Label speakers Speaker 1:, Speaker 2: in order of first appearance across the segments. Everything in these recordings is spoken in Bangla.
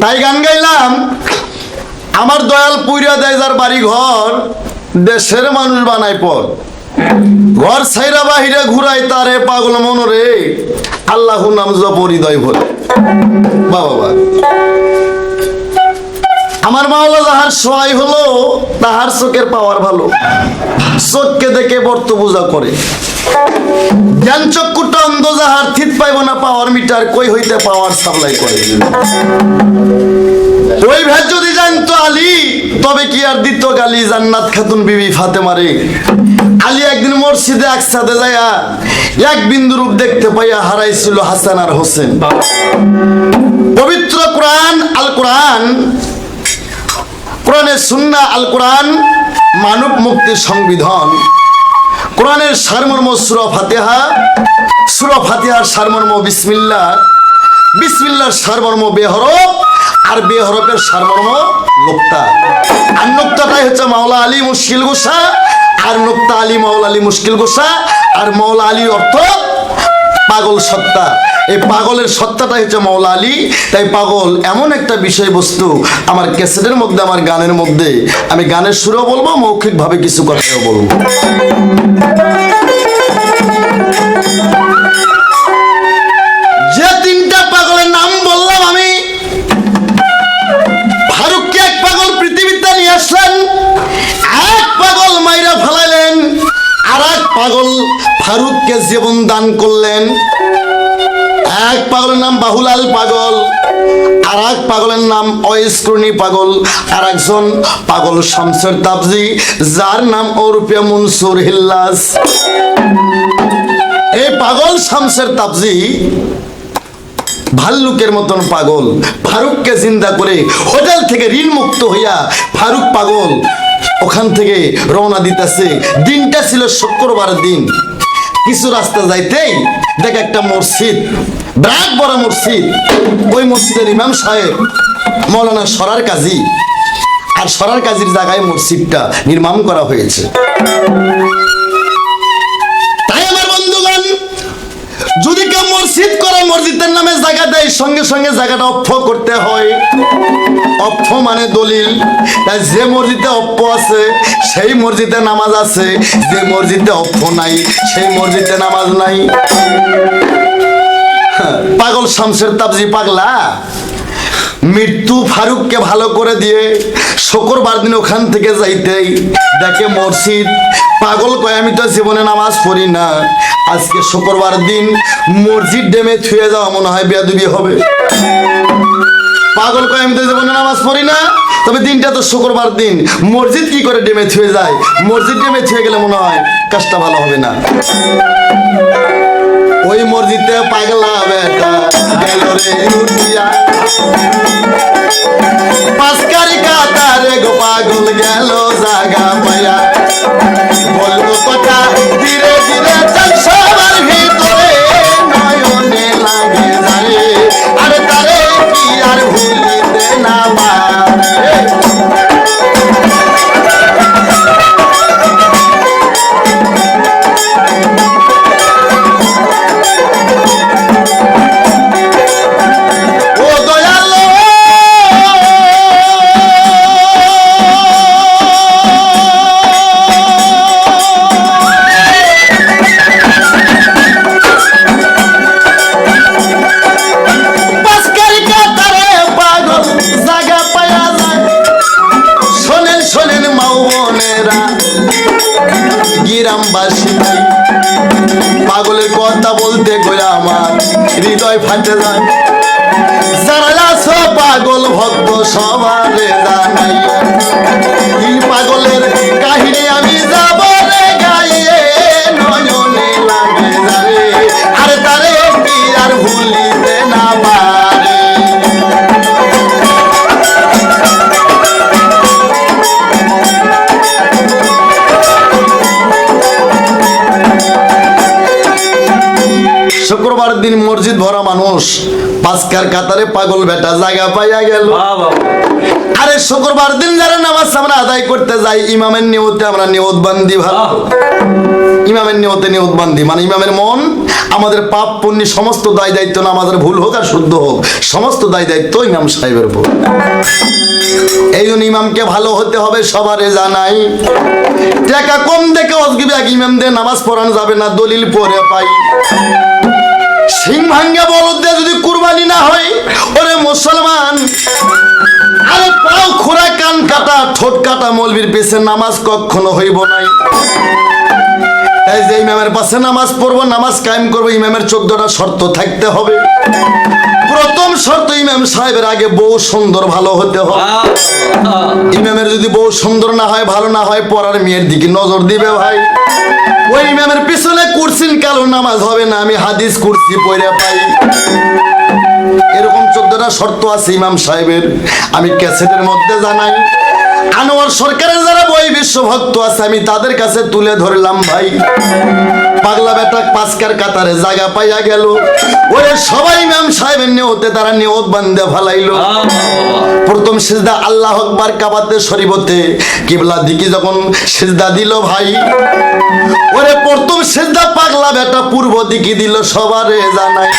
Speaker 1: তাই গান গাইলাম। আমার দয়াল পুইরা দেয় যার বাড়ি ঘর দেশের মানুষ বানাই পর ঘর ছাইরা বাহিরে ঘুরাই তারে পাগল মনরে। আল্লাহ নাম জপ হৃদয় বাবা বা আমার মাওলা যাহার সহায় হলো, তাহার চোখের পাওয়ার ভালো। চোখকে দেখে বর্ত পূজা করে। জ্ঞান চক্ষুটা অন্ধ যাহার থিত পাইব না, পাওয়ার মিটার কই হইতে পাওয়ার সাপ্লাই করে? ওই ভেদ যদি জানতো আলী, তবে কি আর দিত গালি? জান্নাত খাতুন বিবি ফাতেমারে আলী একদিন মসজিদে একসাথে যাইয়া এক বিন্দু রূপ দেখতে পাইয়া হারাইছিল হাসান আর হোসেন। পবিত্র কোরআন, আল কোরআন কোরআনের সুন্না আল কোরআন, মানব মুক্তির সংবিধান। কোরআনের সারমর্ম সুরা ফাতিহা, সুরা ফাতিহার সারমর্ম বিসমিল্লা বিসমিল্লার সারমর্ম বেহরফ আর বেহরফের সারমর্ম লোকটা আর নোক্তাটাই হচ্ছে মাওলা আলী মুশকিল গোসা আর নোক্তা আলী মাওলা আলী মুশকিল গোসা। আর মাওলা আলী অর্থ পাগল সত্তা। এই পাগলের সত্তাটাই হচ্ছে মৌলা আলী। তাই পাগল, এমন একটা বিষয়বস্তু আমার ক্যাসেটের মধ্যে, আমার গানের মধ্যে। আমি গানের সুরও বলব, মৌখিকভাবে কিছু কথাও বলব। যে তিনটা পাগলের নাম বললাম আমি, ফারুককে এক পাগল এক পাগল মাইরা আর এক পাগল ফারুককে জীবন দান করলেন। এক পাগলের নাম বাহুলাল পাগল, আর এক পাগলের নাম অস্করণী পাগল, আর একজন পাগল শামসের তাবজি, যার নাম ওরুপিয়া মনসুর হিল্লাস। এই পাগল শামসের তাবজি ভাল্লুকের মতন পাগল, ফারুককে জিন্দা করে হোটেল থেকে ঋণ মুক্ত হইয়া ফারুক পাগল ওখান থেকে রওনা দিতেছে। দিনটা ছিল শুক্রবার দিন। কিছু রাস্তা যাইতেই দেখ একটা মসজিদ, বিরাট বড় মসজিদ। ওই মসজিদের ইমাম সাহেব মৌলানা সরার কাজী। আর সরার কাজীর জায়গায় মসজিদটা নির্মাণ করা হয়েছে। যদি কেউ মসজিদ করে, মসজিদের নামে জায়গা দেয়, সঙ্গে সঙ্গে জায়গাটা অফ করতে হয়। অফ মানে দলিল। তাই যে মসজিদে অফ আছে, সেই মসজিদে নামাজ আছে। যে মসজিদে অফ নাই, সেই মসজিদে নামাজ নাই। পাগল শামসের তাবজি পাগলা। মৃত্যু ফারুককে ভালো করে দিয়ে, শুক্রবার দিন ওখান থেকে যাইতেই দেখে মসজিদ পাগল কয়, আমি তো জীবনে নামাজ পড়ি না। আজকে শুক্রবার দিন মসজিদ ডেমে ছুঁয়ে যাওয়া মনে হয় বেয়াদুবি হবে। পাগল কয়, আমি তো জীবনে নামাজ পড়ি না। তবে দিনটা তো শুক্রবার দিন। মসজিদ কি করে ডেমে ছুঁয়ে যায়? মসজিদ ডেমে ছুঁয়ে গেলে মনে হয় কাজটা ভালো হবে না। ওই মসজিদে পাগলা বেটা গেল রে উঠিয়া পাঁচকারি কাতারে গো পাগল গেল জাগা পায়া বলব কথা ধীরে ধীরে দিন মসজিদ ভরা মানুষ। পাঁচকার কাতারে পাগল বেটা জায়গা পাইয়া গেল। আরে শুক্রবার দিন যারা নামাজ আমরা আদায় করতে যাই ইমামের নিয়তে আমরা নিয়ত বান্দি ভালো ইমামের নিয়তে নিয়ত বান্ধি মানে ইমামের মন আমাদের পাপ পুণ্য সমস্ত দায় দায়িত্ব না আমাদের ভুল হোক আর শুদ্ধ হোক সমস্ত দায় দায়িত্ব ইমাম সাহেবের উপর এই জন্য ইমামকে ভালো হতে হবে সবারে জানাই। টাকা কম দেখে অজগিবে এক ইমাম দিয়ে নামাজ পড়ানো যাবে না দলিল পরে পাই। সিং ভাঙ্গা বলদে যদি কুরবানি না হয়, ওরে মুসলমান। আরে পাও খোরা কান কাটা, ঠোঁট কাটা মলবির পেছে নামাজ কখনো হইব নাই। তাই যে ইমামের পাশে নামাজ পড়ব নামাজ কায়েম করব ইমামের চোদ্দটা শর্ত থাকতে হবে। প্রথম শর্ত ইমাম সাহেবের আগে বউ সুন্দর ভালো হতে হবে। ইমামের যদি বউ সুন্দর না হয় ভালো না হয় পড়ার মেয়ের দিকে নজর দিবে ভাই। ওই ইমামের পিছনে কুরসিন কালো নামাজ হবে না আমি হাদিস কুরসি পড়ে পাই। এরকম চোদ্দটা শর্ত আছে ইমাম সাহেবের। আমি ক্যাসেটের মধ্যে জানাই। আনোয়ার সরকারের যারা বই বিশ্বভক্ত আছে, আমি তাদের কাছে তুলে ধরলাম ভাই। পাগলা বেটা পাঁচকার কাতারে জায়গা পাইয়া গেল। ওরে সবাই ইমাম সাহেবের নিয়তে তারা নিয়ত বান্ধে ফালাইলো। প্রথম সিজদা আল্লাহ আকবার কাবাতে শরীফতে, কিবলা দিকে যখন সিজদা দিল ভাই, ওরে প্রথম সিজদা পাগলা বেটা পূর্ব দিকে দিল সবারে জানাই।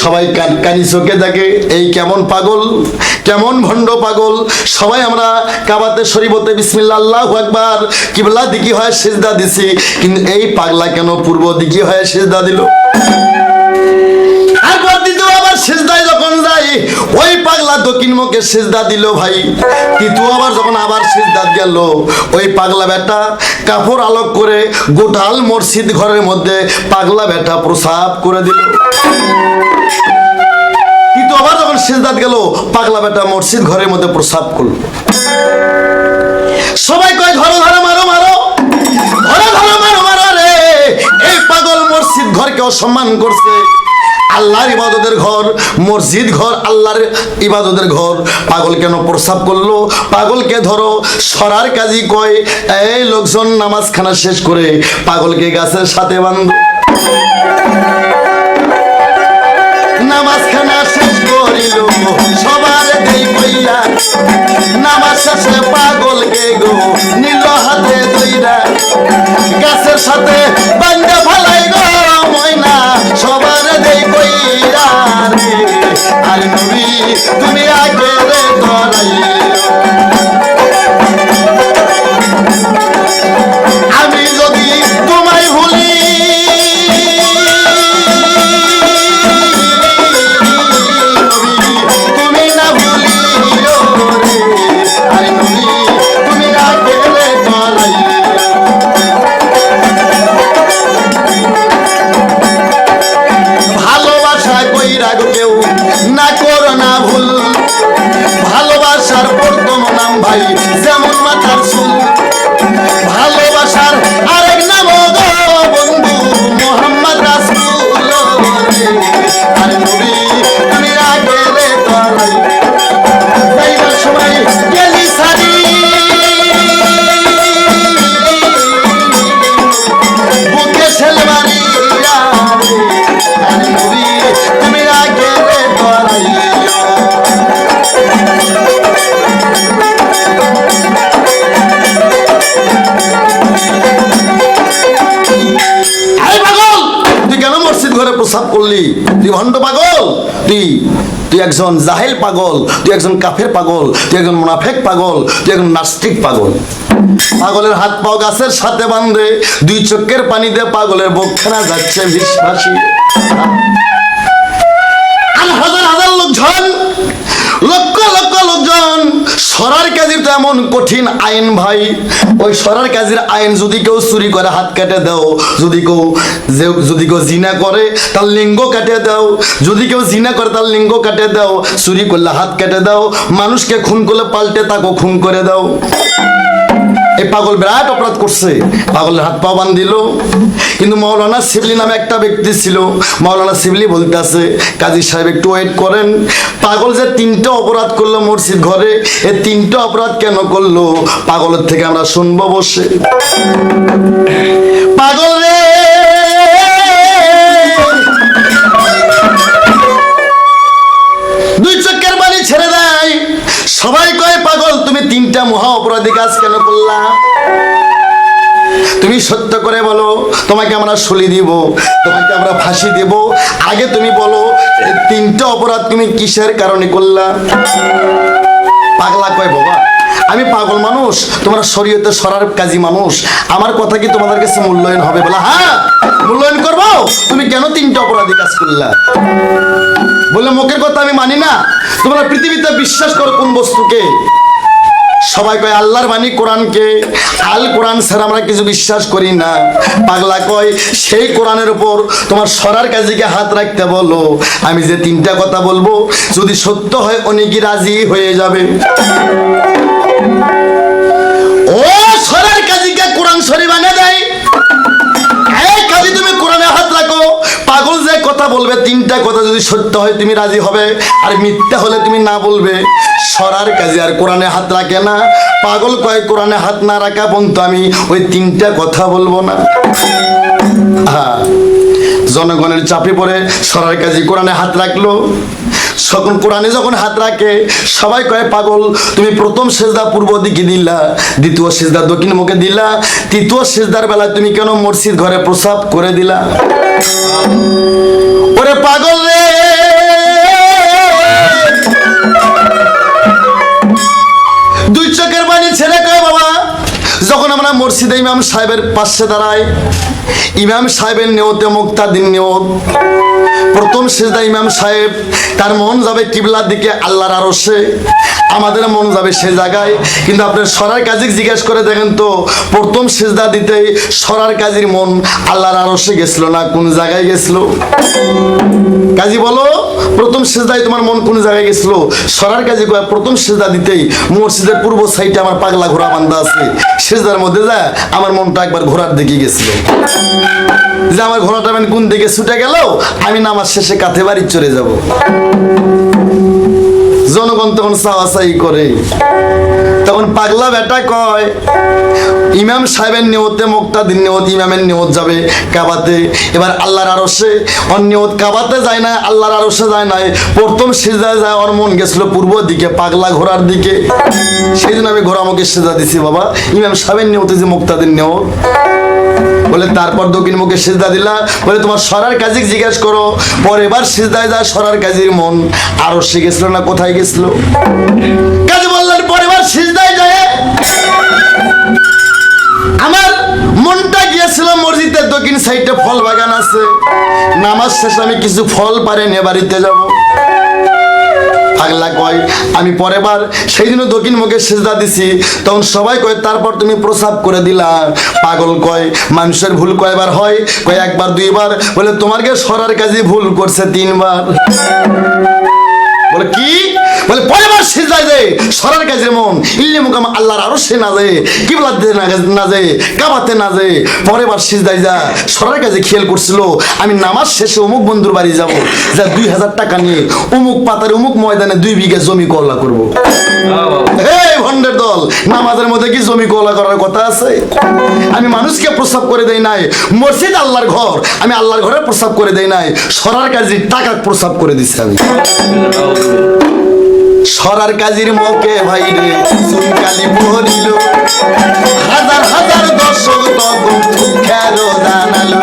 Speaker 1: সবাই কান চোখে দেখে, এই কেমন পাগল, কেমন ভণ্ড পাগল। সবাই আমরা কাবাতে শরীবতে বিসমিল্লা আল্লাহ একবার কিবলা দিকে হয় সিজদা দিছি। কিন্তু এই পাগলা কেন পূর্ব দিকে হয় সিজদা দিল? যখন ওই পাগলা দক্ষিণ দিল ভাই। আবার যখন আবার ওই পাগলা বেটা কাপড় আলোক করে গোটাল মসজিদ ঘরের মধ্যে পাগলা বেটা প্রসাব করে দিল। সেজদাত গেল, পাগলা বেটা মসজিদ ঘরের মধ্যে প্রসাব করল। সবাই কয় ধরো ধরো মারো মারো ধরো ধরো মারো মারো রে। এই পাগল মসজিদ ঘরকে অসম্মান করছে। আল্লাহর ইবাদতের ঘর, মসজিদ ঘর, আল্লাহর ইবাদতের ঘর। পাগল কেন প্রসাব করল? পাগলকে ধরো, সরার কাজী কয়, এই লোকজন নামাজ খানা শেষ করে পাগলকে গাছের সাথে বান্ধ নামাজ খানা শেষ করিল সবার দেই কইরা, নামাজ শেষে পাগলকে গো? নীল হাতে দইরা গাছের সাথে বান্ধা ফালাই গো その ভণ্ড পাগল, তুই তুই একজন জাহেল পাগল, তুই একজন কাফের পাগল, তুই একজন মুনাফেক পাগল, তুই একজন নাস্তিক পাগল। পাগলের হাত পাও গাছের সাথে বাঁধে, দুই চোখের পানিতে পাগলের বক্ষেরা যাচ্ছে বিশ্বাসী। হাজার হাজার লোকজন লক্ষ লক্ষ লোকজন, সরার কাজের তো এমন কঠিন আইন ভাই। ওই সরার কাজের আইন যদি কেউ চুরি করে, হাত কেটে দাও। যদি কেউ যদি কেউ জিনা করে, তার লিঙ্গ কেটে দাও। যদি কেউ জিনা করে, তার লিঙ্গ কেটে দাও। চুরি করলে হাত কেটে দাও। মানুষকে খুন করলে পাল্টে তাকে খুন করে দাও। এই পাগল বিরাট অপরাধ করছে। পাগলের হাত পা বান্ধিল। কিন্তু মৌলানা শিবলি নামে একটা ব্যক্তি ছিল। মৌলানা শিবলি বলতে আছে, কাজী সাহেব একটু ওয়েট করেন। পাগল যে তিনটা অপরাধ করল মসজিদ ঘরে, এ তিনটা অপরাধ কেন করল? পাগলের থেকে আমরা শুনব বসে। পাগল রে! কাজ কেন করলা তুমি সত্য করে বলো, তোমাকে আমরা শুলি দিব, তোমাকে আমরা ফাঁসি দেব। আগে তুমি বলো তিনটা অপরাধ তুমি কিসের কারণে করলা? পাগলা কয় বাবা? আমি পাগল মানুষ, তোমরা শরীয়তে সরার কাজী মানুষ। আমার কথা কি তোমাদের কাছে মূল্যায়ন হবে? বলা হ্যাঁ মূল্যায়ন করব? তুমি কেন তিনটা অপরাধী কাজ করলা? বলে, মুখের কথা আমি মানি না। তোমরা পৃথিবীতে বিশ্বাস করো কোন বস্তুকে? সবাই কয়, আল্লাহর বাণী কোরআনকে আল কোরআন স্যার আমরা কিছু বিশ্বাস করি না। পাগলা কয়, সেই কোরআনের উপর তোমার সরার কাজীকে হাত রাখতে বলো। আমি যে তিনটা কথা বলব, যদি সত্য হয় অনেকই রাজি হয়ে যাবে। ও, সরার কাজীকে কোরআন শরীফ আনে দেয়? তুমি হাত রাখো। পাগল যে কথা বলবে, তিনটা কথা যদি সত্য হয়, তুমি রাজি হবে। আর মিথ্যা হলে তুমি না বলবে। সরার কাজে আর কোরআনে হাত রাখে না। পাগল কয়, কোরআনে হাত না রাখা পর্যন্ত আমি ওই তিনটা কথা বলব না। হ্যাঁ জনগণের চাপে পড়ে সরার কাজে কোরআনে হাত রাখল। সকল কোরআনে যখন হাত রাখে, সবাই কয়, পাগল, তুমি প্রথম সেজদা পূর্ব দিকে দিলা, দ্বিতীয় সেজদা দক্ষিণ মুখে দিলা, তৃতীয় সেজদার বেলা তুমি কেন মসজিদ ঘরে প্রসাব করে দিলা? ওরে পাগল রে! মসজিদে ইমাম সাহেবের পাশে দাঁড়াই ইমাম সাহেবের নিয়তে মুক্তাদিন নিয়ত। প্রথম সেজদা ইমাম সাহেব, তার মন যাবে কিবলার দিকে আল্লাহর আরশে। আমাদের মন যাবে সে জায়গায়। কিন্তু আপনার সরার কাজে জিজ্ঞেস করে দেখেন তো, প্রথম সেজদা দিতেই সরার কাজীর মন আল্লাহর আরশে গেছিল না কোন জায়গায় গেছিল? কাজী বলো, প্রথম সেজদায় তোমার মন কোন জায়গায় গেছিল? সরার কাজে প্রথম সেজদা দিতেই মসজিদের পূর্ব সাইডে আমার পাগলা ঘোরা বান্ধা আছে। সেজদার মধ্যে যা আমার মনটা একবার ঘোড়ার দিকে গেছিল। যে আমার ঘোড়াটা কোন দিকে ছুটে গেল আমি নামাজ শেষে কাঁথে বাড়ি চলে যাব। জনগণ তখন চাওয়াচাই করে। তখন পাগলা বেটা কয়, ইমাম সাহেবের নিয়তে মুক্তাদিন নিয়ত, ইমামের নিয়ত যাবে কাবাতে। এবার আল্লাহর আরশে অন নিয়ত কাবাতে যায় না আল্লাহর আরশে যায় না প্রথম সিজদায় যায়, ওর মন গেছিল পূর্ব দিকে, পাগলা ঘোড়ার দিকে। সেই জন্য আমি ঘোড়া মুখে সেজা দিছি, বাবা। ইমাম সাহেবের নিয়তে যে মুক্তাদিন নিয়ত বলে, তারপর দক্ষিণ মুখে সিজদা দিলা। বলে, তোমার সরার কাজে জিজ্ঞেস করো। পরে এবার সিজদায় যায় সরার কাজের মন। আরও সে গেছিল না, কোথায় গেছিল? কাজে বললেন পরে এবার সিজদায় যায়। আমার মনটা গিয়েছিল মসজিদের দক্ষিণ সাইডে, ফল বাগান আছে। নামাজ শেষে আমি কিছু ফল পারে নিয়ে বাড়িতে যাব। পাগলা কয় আমি পরের বার সেই দিনও দক্ষিণ মুখে সেজদা দিছি। তখন সবাই কয়, তারপর তুমি প্রসাব করে দিলা। পাগল কয়, মানুষের ভুল কয়বার হয়? কয়, একবার, দুইবার। বলে তোমার কে সরার কাজে ভুল করছে তিনবার। বলে কি? বলে পরেবার সিজদায় দে সরার কাজে মন ইল্লি মুকাম আল্লাহর আরও সে না যায় কিবলাত দে না না যায় কাবাতে না যায় পরেবার সিজদায় যা সরার কাজে খেয়াল করছিল আমি নামাজ শেষে অমুক বন্ধুর বাড়ি যাব যা দুই হাজার টাকা নিয়ে অমুক পাতার অমুক ময়দানে দুই বিঘা জমি কল্লা করব। ভন্ডের দল। নামাজের মধ্যে কি জমি কলা করার কথা আছে? আমি মানুষকে প্রস্তাব করে দেই নাই। মসজিদ আল্লাহর ঘর। আমি আল্লাহর ঘরে প্রস্তাব করে দেই নাই। সরার কাজে টাকা প্রস্তাব করে দিছি আমি। সরার কাজীর মুখে ভাই রে চুনকালি পড়িল। হাজার হাজার দর্শক তখন দুঃখের জানালো।